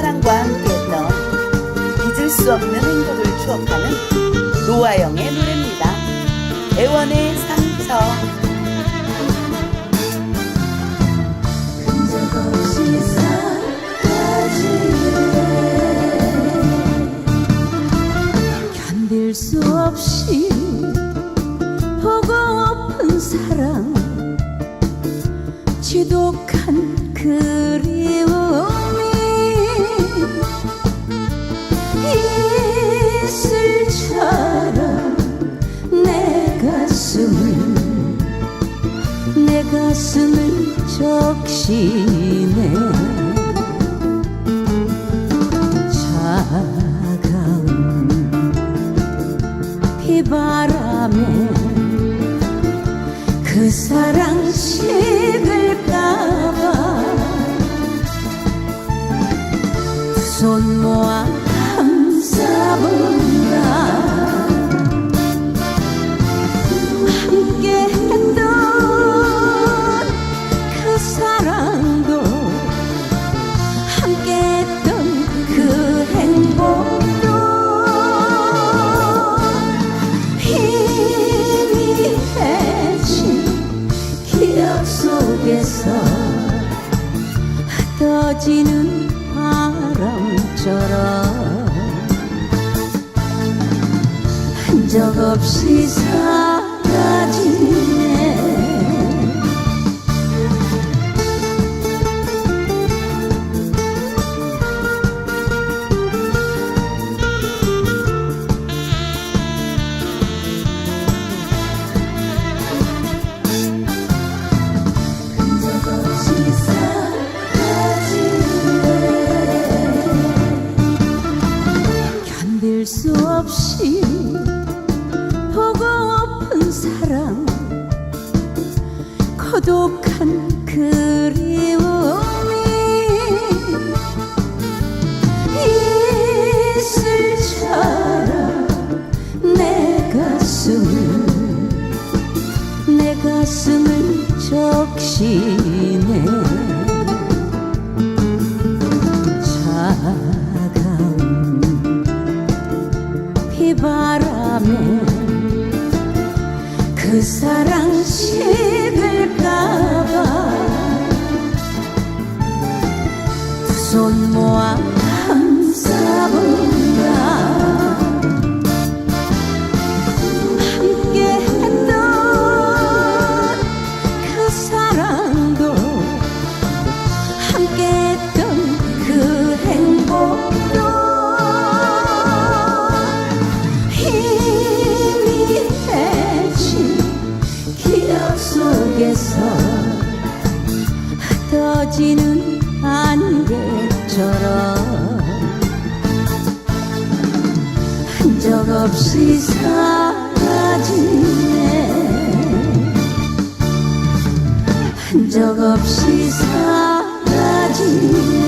사랑과 함께했던 잊을 수 없는 행복을 추억하는 노아영의 노래입니다. 애원의 상처. 견딜 수 없이 보고픈 사랑 이슬처럼 내 가슴을 적시네. 차가운 비바람에 그 사랑 식을까봐 두손 사랑도 함께 했던 그 행복도 희미해진 기억 속에서 흩어지는 바람처럼 흔적 없이 사라지 사랑 고독한 그리움이 이슬처럼 내 가슴을 내 가슴을 적시네. 차가운 비바람에 그 사랑 식을까봐 속에서 흩어지는 안개처럼 흔적 없이 사라지네. 흔적 없이 사라지네